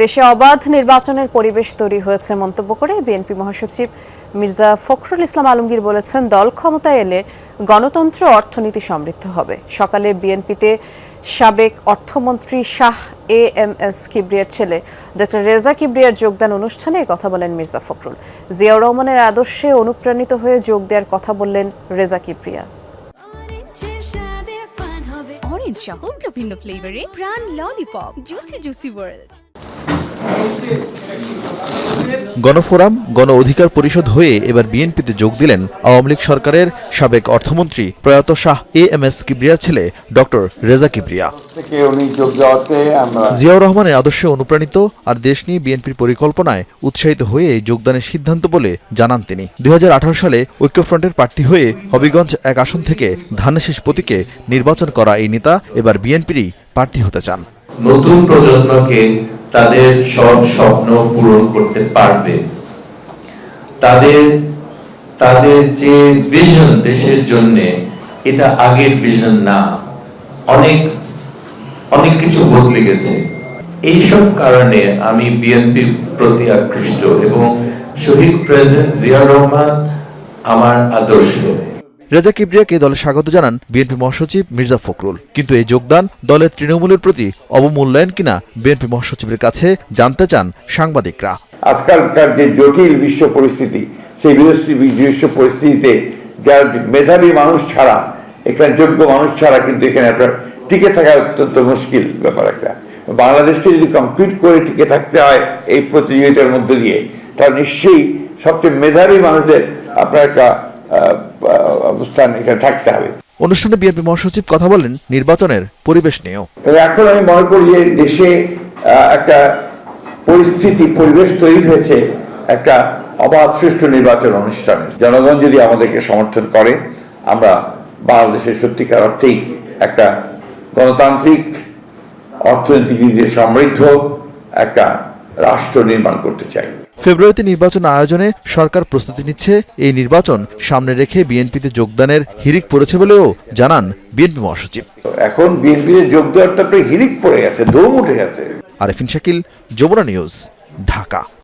দেশে অবাধ নির্বাচনের পরিবেশ তৈরি হয়েছে মন্তব্য করে বিএনপি মহাসচিব মির্জা ফখরুল ইসলাম আলমগীর বলেছেন, দল ক্ষমতায় এলে গণতন্ত্র অর্থনীতি সমৃদ্ধ হবে। সকালে বিএনপিতে সাবেক অর্থমন্ত্রী শাহ এ এম এস কিবরিয়ার ছেলে ডক্টর রেজা কিবরিয়ার যোগদান অনুষ্ঠানে কথা বলেন মির্জা ফখরুল। জিয়াউর রহমানের আদর্শে অনুপ্রাণিত হয়ে যোগ দেওয়ার কথা বললেন রেজা কিবরিয়া। অরেঞ্জ সহ বিভিন্ন ফ্লেভারে Pran lollipop juicy juicy world Gano Forum, Gono Odhikar Parishad হয়ে এবার বিএনপিতে যোগ দিলেন আওয়ামী লীগ সরকারের সাবেক অর্থমন্ত্রী প্রয়াত শাহ এ এম এস কিবরিয়ার ছেলে ডক্টর রেজা কিবরিয়া। জিয়াউর রহমানের আদর্শে অনুপ্রাণিত আর দেশ নিয়ে বিএনপির পরিকল্পনায় উৎসাহিত হয়ে যোগদানের সিদ্ধান্ত বলে জানান তিনি। দু হাজার আঠারো সালে ঐক্যফ্রন্টের প্রার্থী হয়ে হবিগঞ্জ এক আসন থেকে ধানেশিস প্রতীকে নির্বাচন করা এই নেতা এবার বিএনপিরই প্রার্থী হতে চান। নতুন প্রজন্মকে তাদের সব স্বপ্ন পূরণ করতে পারবে। তাদের তাদের যে ভিশন দেশের জন্য, এটা আগের ভিশন না। অনেক অনেক কিছু বদলে গেছে। এইসব কারণে আমি বিএনপির প্রতি আকৃষ্ট এবং শহীদ প্রেসিডেন্ট জিয়া রহমান আমার আদর্শ। রেজা কিবরিয়াকে দলে স্বাগত জানান বিএনপি মহাসচিব মির্জা ফখরুল। কিন্তু এই যোগদান দলের তৃণমূলের প্রতি অবমূল্যায়ন কিনা বিএনপি মহাসচিবের কাছে জানতে চান সাংবাদিকরা। আজকালকার যে জটিল বিশ্ব পরিস্থিতি, সেই বিশ্ব পরিস্থিতিতে যারা মেধাবী মানুষ ছাড়া এখানে যোগ্য মানুষ ছাড়া কিন্তু এখানে আপনার টিকে থাকা অত্যন্ত মুশকিল ব্যাপার একটা। বাংলাদেশকে যদি কম্পিট করে টিকে থাকতে হয় এই প্রতিযোগিতার মধ্য দিয়ে, তাহলে নিশ্চয়ই সবচেয়ে মেধাবী মানুষদের আপনার একটা অবস্থান এখানে থাকতে হবে। অনুষ্ঠানে বিএনপি মহাসচিব কথা বলেন নির্বাচনের পরিবেশ নিয়েও। এখন আমি মনে করি যে দেশে একটা পরিস্থিতি পরিবেশ তৈরি হয়েছে একটা অবাধ সুষ্ঠু নির্বাচন অনুষ্ঠানে। জনগণ যদি আমাদেরকে সমর্থন করে আমরা বাংলাদেশের সত্যিকার অর্থেই একটা গণতান্ত্রিক অর্থনৈতিক দিয়ে সমৃদ্ধ একটা রাষ্ট্র নির্মাণ করতে চাই। ফেব্রুয়ারিতে নির্বাচন আয়োজনে সরকার প্রস্তুতি নিচ্ছে। এই নির্বাচন সামনে রেখে বিএনপিতে যোগদানের হিরিক পড়েছে বলেও জানান বিএনপি মহাসচিব। এখন বিএনপিতে যোগ দেওয়ারটা হিরিক পড়ে গেছে দৌড় উঠে গেছে। আরেফিন শাকিল যমুনা নিউজ ঢাকা।